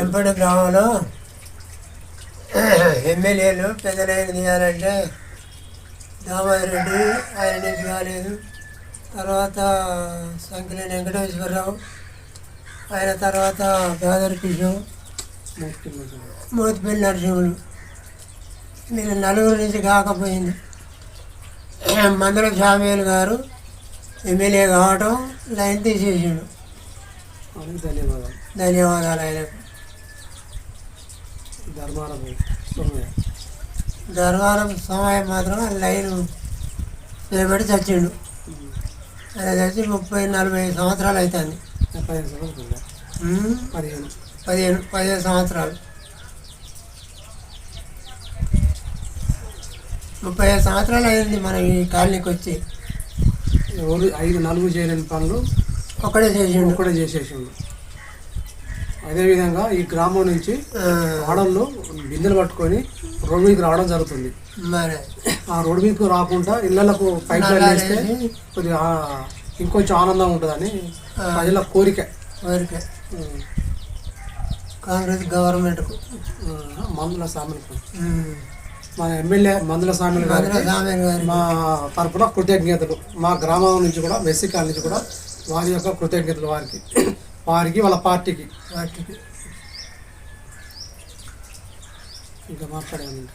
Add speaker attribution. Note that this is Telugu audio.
Speaker 1: ఎంపడి గ్రామంలో ఎమ్మెల్యేలు పెద్దలైన తీయాలంటే దామోదర్ రెడ్డి ఆయన నుంచి కాలేదు. తర్వాత సంకలి వెంకటేశ్వరరావు ఆయన తర్వాత గాదర్ కిషోర్ మూతిపల్లి నరసింహుడు మీరు నలుగురు నుంచి కాకపోయింది. మందుల షామేలు గారు ఎమ్మెల్యే కావటం లైన్ తీసేసాడు.
Speaker 2: ధన్యవాదాలు
Speaker 1: ధన్యవాదాలు ఆయనకు
Speaker 2: ధర్మారం సోమయ్య
Speaker 1: ధర్వారం సమయం మాత్రం లైన్ నిలబడి చచ్చిండు ఆయన చచ్చి ముప్పై నలభై సంవత్సరాలు అవుతుంది
Speaker 2: పదిహేను పదిహేను
Speaker 1: పదిహేను పదిహేను సంవత్సరాలు ముప్పై ఐదు సంవత్సరాలు అయింది మనం ఈ కాలనీకి వచ్చి
Speaker 2: ఐదు నలుగురు చేయలేని పనులు
Speaker 1: ఒక్కడే చేసిండు.
Speaker 2: ఒక్కడే చేసేసిండు. అదేవిధంగా ఈ గ్రామం నుంచి
Speaker 1: ఆ,
Speaker 2: ఆడళ్ళు బిందెలు పట్టుకొని రోడ్డు మీదకి రావడం జరుగుతుంది.
Speaker 1: మరి.
Speaker 2: ఆ రోడ్డు మీదకి రాకుండా ఇళ్ళకు పైప్ లైన్ వేస్తే కొద్దిగా ఇంకొంచెం ఆనందం ఉంటుందని ప్రజల కోరిక.
Speaker 1: ఊరికే కాంగ్రెస్ గవర్నమెంట్కు.
Speaker 2: ఆ, మందుల సామెలకు. మన ఎమ్మెల్యే మందుల సామెల్
Speaker 1: గారి
Speaker 2: మా తరపున కృతజ్ఞతలు. మా గ్రామం నుంచి కూడా మెస్సికాల నుంచి కూడా వారి యొక్క కృతజ్ఞతలు వారికి. వారికి వాళ్ళ పార్టీకి.
Speaker 1: పార్టీకి
Speaker 2: ఇంకా మాట్లాడాను